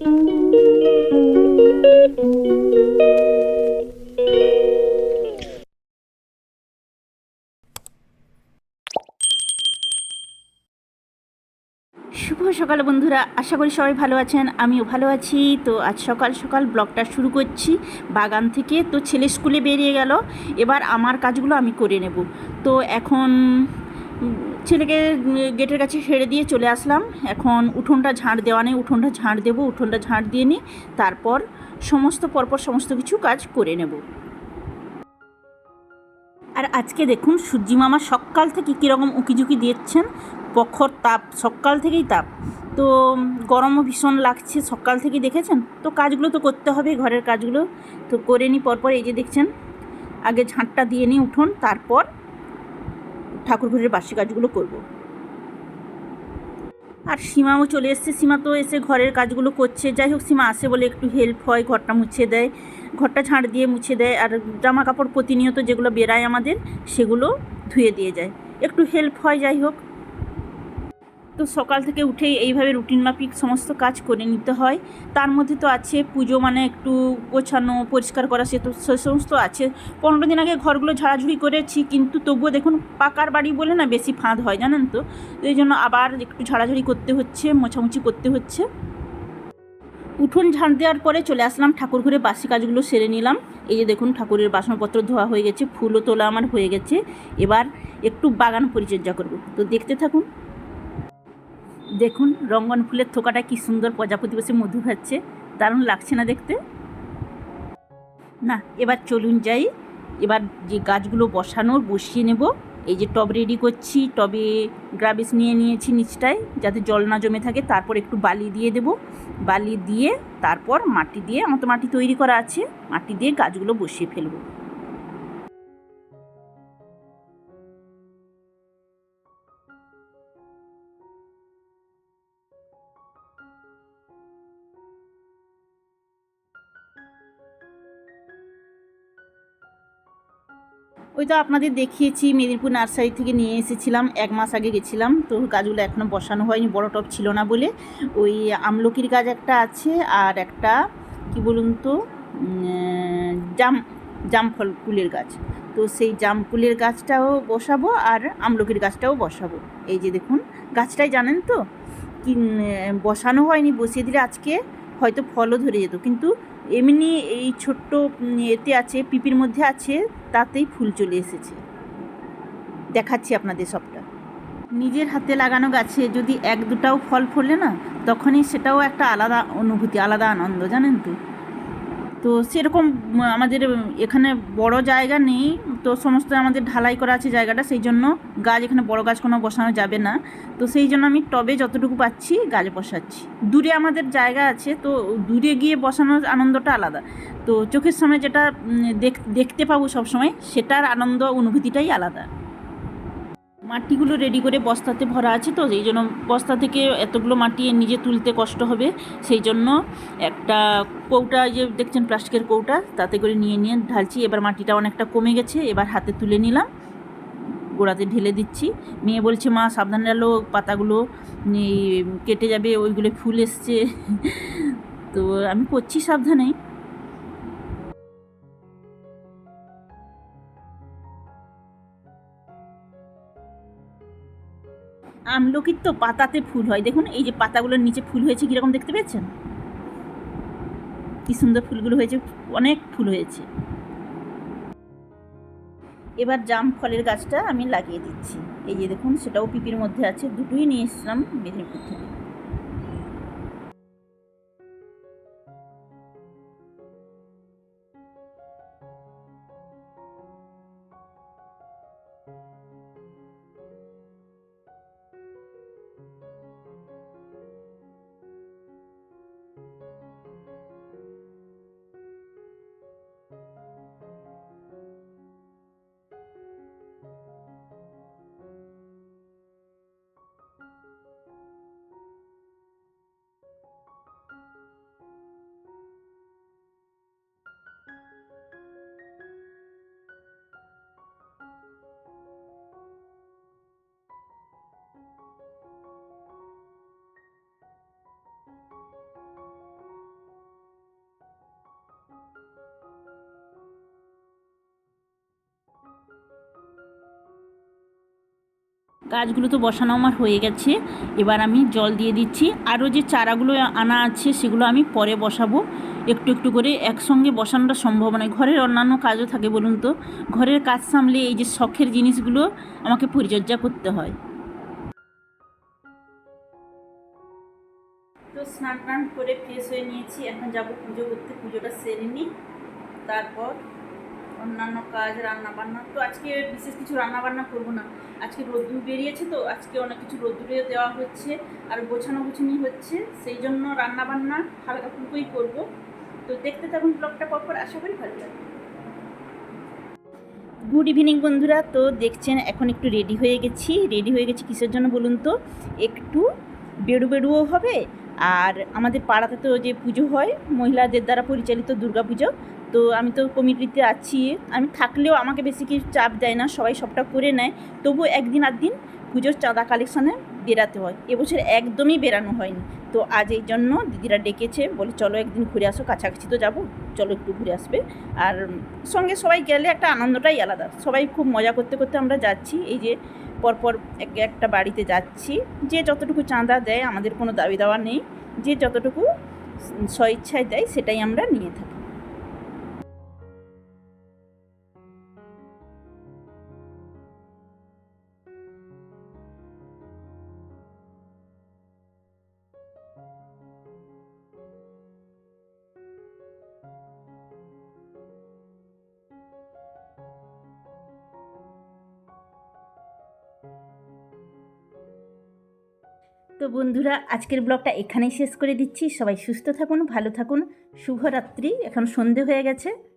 শুভ সকাল বন্ধুরা, আশা করি সবাই ভালো আছেন, আমিও ভালো আছি। তো আজ সকাল সকাল ব্লগটা শুরু করছি, বাগান থেকে তো ছেলে স্কুলে বেরিয়ে গেল, এবার আমার কাজগুলো আমি করে নেব। তো এখন ছেলেকে গেটের কাছে ছেড়ে দিয়ে চলে আসলাম। এখন উঠোনটা ঝাঁট দেওয়া নেই, উঠোনটা ঝাঁট দেবো, উঠোনটা ঝাঁট দিয়ে নিই, তারপর সমস্ত, পরপর সমস্ত কিছু কাজ করে নেব। আর আজকে দেখুন সূর্যি মামা সকাল থেকে কীরকম উকিঝুঁকি দিচ্ছেন প্রখর তাপ, সকাল থেকেই তাপ। তো, গরমও ভীষণ লাগছে, সকাল থেকে দেখেছেন? তো কাজগুলো তো করতে হবে, ঘরের কাজগুলো তো করে নিই, পরপর এই যে দেখছেন, আগে ঝাঁটটা দিয়ে নিই উঠোন, তারপর ঠাকুর ঘরের বাসি কাজগুলো করব। আর সীমাও চলে এসছে। সীমা তো এসে ঘরের কাজগুলো করছে। যাই হোক, সীমা আসে বলে একটু হেল্প হয়, ঘরটা মুছে দেয়। ঘরটা ঝাঁড় দিয়ে মুছে দেয়। আর জামা কাপড় প্রতিনিয়ত যেগুলো বেরায় আমাদের, সেগুলো ধুয়ে দিয়ে যায়। একটু হেল্প হয়, যাই হোক। তো সকাল থেকে উঠেই এইভাবে রুটিন মাফিক সমস্ত কাজ করে নিতে হয়। তার মধ্যে তো আছে পুজো মানে একটু গোছানো, পরিষ্কার করা সে তো সে সমস্ত আছে। পনেরো দিন আগে ঘরগুলো ঝাড়াঝুড়ি করেছি, কিন্তু তবুও দেখুন পাকার বাড়ি বলে না বেশি ফাঁদ হয়, জানেন তো? এই জন্য আবার একটু ঝাড়াঝাড়ি করতে হচ্ছে, মোছামুছি করতে হচ্ছে। উঠোন ঝাড় দেওয়ার পরে চলে আসলাম ঠাকুর ঘরে, বাসি কাজগুলো সেরে নিলাম। এই যে দেখুন ঠাকুরের বাসনপত্র ধোয়া হয়ে গেছে, ফুলও তোলা আমার হয়ে গেছে। এবার একটু বাগান পরিচর্যা করব। তো দেখতে থাকুন। দেখুন, রঙ্গন ফুলের থোকাটা কি সুন্দর প্রজাপতি বসে মধু খাচ্ছে। দারুণ লাগছে না দেখতে? না, এবার চলুন যাই। এবার যে গাছগুলো বসানোর বসিয়ে নেব। এই যে টব রেডি করছি, টবে গ্রাবিস নিয়ে নিয়েছি নিচটায়, যাতে জল না জমে থাকে। তারপর একটু বালি দিয়ে দেব। বালি দিয়ে, তারপর মাটি দিয়ে, আমার তো মাটি তৈরি করা আছে। মাটি দিয়ে গাছগুলো বসিয়ে ফেলব। ওই তো আপনাদের দেখিয়েছি মেদিনীপুর নার্সারি থেকে নিয়ে এসেছিলাম এক মাস আগে গেছিলাম। তো গাছগুলো এখনও বসানো হয়নি বড় টব ছিল না বলে। ওই আমলকির গাছ একটা আছে আর একটা কি বলুন তো উম, জাম জামফল ফুলের গাছ। তো সেই জাম ফুলের গাছটাও বসাবো আর আমলকির গাছটাও বসাবো। এই যে দেখুন গাছটাই জানেন তো? কি বসানো হয়নি বসিয়ে দিলে আজকে হয়তো ফলও ধরে যেত। কিন্তু এমনি এই ছোট্ট এতে আছে, পিপির মধ্যে আছে, তাতেই ফুল চলে এসেছে। দেখাচ্ছি আপনাদের সবটা। নিজের হাতে লাগানো গাছে যদি এক দুটাও ফল ফলে না, তখনই সেটাও একটা আলাদা অনুভূতি, আলাদা আনন্দ, জানেন তো? তো সেরকম আমাদের এখানে বড় জায়গা নেই, তো সমস্ত আমাদের ঢালাই করা আছে জায়গাটা, সেই জন্য গাছ এখানে বড় গাছ কোনো বসানো যাবে না। তো সেই জন্য আমি টবে যতটুকু পাচ্ছি গাছ বসাচ্ছি। দূরে আমাদের জায়গা আছে, তো দূরে গিয়ে বসানোর আনন্দটা আলাদা। তো চোখের সামনে যেটা দেখ- দেখতে পাবো সবসময়, সেটার আনন্দ, অনুভূতিটাই আলাদা। মাটিগুলো রেডি করে বস্তাতে ভরা আছে তো এই জন্য বস্তা থেকে এতগুলো মাটি নিজে তুলতে কষ্ট হবে। সেই জন্য একটা কৌটা যে দেখছেন প্লাস্টিকের কৌটা, তাতে করে নিয়ে নিয়ে ঢালছি। এবার মাটিটা অনেকটা কমে গেছে, এবার হাতে তুলে নিলাম। গোড়াতে ঢেলে দিচ্ছি। মেয়ে বলছে, মা, সাবধানে ডালো পাতাগুলো কেটে যাবে, ওইগুলো ফুল এসছে। তো আমি করছি সাবধানে আমলকির তো পাতাতে ফুল হয়। দেখুন, এই যে পাতাগুলোর নিচে ফুল হয়েছে, কীরকম দেখতে পেয়েছেন? কি সুন্দর ফুলগুলো হয়েছে, অনেক ফুল হয়েছে। এবার জাম ফলের গাছটা আমি লাগিয়ে দিচ্ছি। এই যে দেখুন, সেটাও পিপির মধ্যে আছে। দুটোই নিয়ে এসেছিলাম মেদিনীপুর থেকে। গাছগুলো তো বসানো আমার হয়ে গেছে। এবার আমি জল দিয়ে দিচ্ছি। আরও যে চারাগুলো আনা আছে সেগুলো আমি পরে বসাবো। একটু একটু করে একসঙ্গে বসানোটা সম্ভব নয়। ঘরের অন্যান্য কাজও থাকে বলুন তো। ঘরের কাজ সামলে এই যে শখের জিনিসগুলো আমাকে পরিচর্যা করতে হয়। তো স্নান টান করে ফ্রেশ হয়ে নিয়েছি। এখন যাব পুজো করতে। পুজোটা সেরে নিই। তারপর অন্যান্য কাজ রান্না বান্না তো আজকে বিশেষ কিছু রান্না বান্না করব না। আজকে রোদ্দুর বেরিয়েছে তো আজকে অনেক কিছু রোদ্দুরে দেওয়া হচ্ছে আর গোছানো গুছানি হচ্ছে। সেই জন্য রান্না বান্না হালকা ফুলকোই করব। তো দেখতে থাকুন ব্লগটা পরপর। আশা করি ভালো লাগবে। গুড ইভিনিং বন্ধুরা। তো দেখছেন, এখন একটু রেডি হয়ে গেছি। রেডি হয়ে গেছি কিসের জন্য বলুন তো? একটু বেড়ু বেড়ুও হবে। আর আমাদের পাড়াতে তো যে পুজো হয়, মহিলাদের দ্বারা পরিচালিত দুর্গা পুজো তো আমি তো কমিটিতে আছি। আমি থাকলেও আমাকে বেশি কিছু চাপ দেয় না, সবাই সবটা করে নেয়। তবু একদিন আর দিন পুজোর চাঁদা কালেকশানে বেরাতে হয়। এবছর একদমই বেরানো হয়নি। তো আজ এই জন্য দিদিরা ডেকেছে, বলে চলো একদিন ঘুরে আসো, কাছাকাছি তো যাব, চলো একটু ঘুরে আসবে। আর সঙ্গে সবাই গেলে একটা আনন্দটাই আলাদা। সবাই খুব মজা করতে করতে আমরা যাচ্ছি। এই যে পরপর এক একটা বাড়িতে যাচ্ছি। যে যতটুকু চাঁদা দেয়, আমাদের কোনো দাবি দাওয়া নেই। যে যতটুকু স্বইচ্ছায় দেয়, সেটাই আমরা নিয়ে থাকি। তো বন্ধুরা, আজকের ব্লগটা এখানেই শেষ করে দিচ্ছি। সবাই সুস্থ থাকুন, ভালো থাকুন। শুভরাত্রি। এখন সন্ধে হয়ে গেছে।